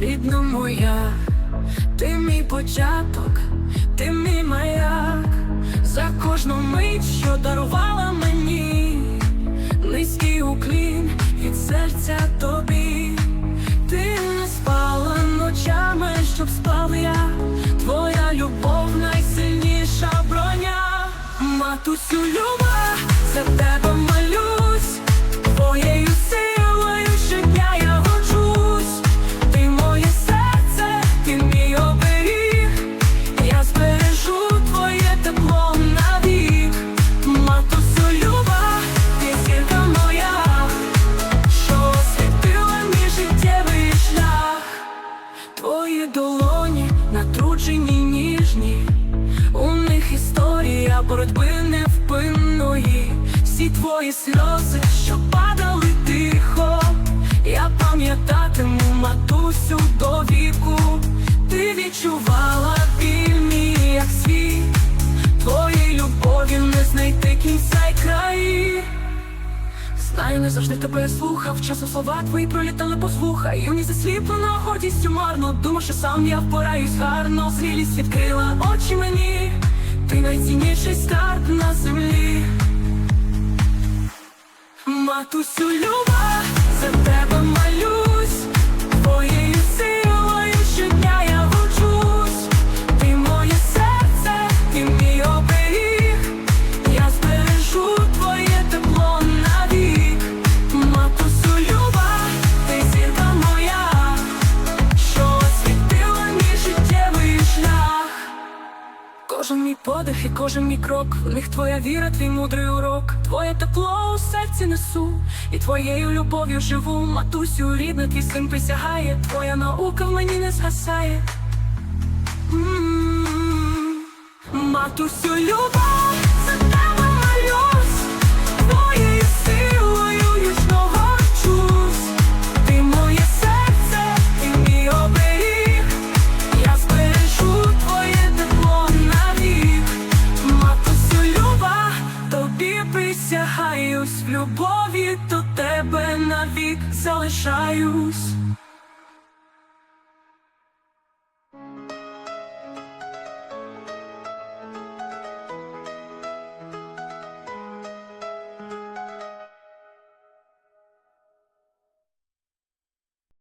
рідна моя, ти мій початок, ти мій маяк, за кожну мить, що дарувала мені, низький уклін від серця тобі, ти не спала ночами, щоб спав я, твоя любов найсильніша броня, матусю люба, за тебе боротьби невпинної, всі твої сльози, що падали тихо, я пам'ятатиму матусю до віку, ти відчувала біль мій, як свій, твоїй любові не знайти кінця й краї. Знаю, не завжди тебе слухав, часом слова твої пролітали по звуха Юні засліплена гордістю марно. Думав, що сам я впораюсь гарно. Зрілість відкрила очі мені Ти найцінніший скарб на землі. Матусю люба, Кожен мій подих і кожен мій крок, в них твоя віра, твій мудрий урок, твоє тепло у серці несу, і твоєю любов'ю живу, матусю, рідна, твій син присягає, твоя наука в мені не згасає. М-м-м. Матусю, любов, любові до тебе навік залишаюсь.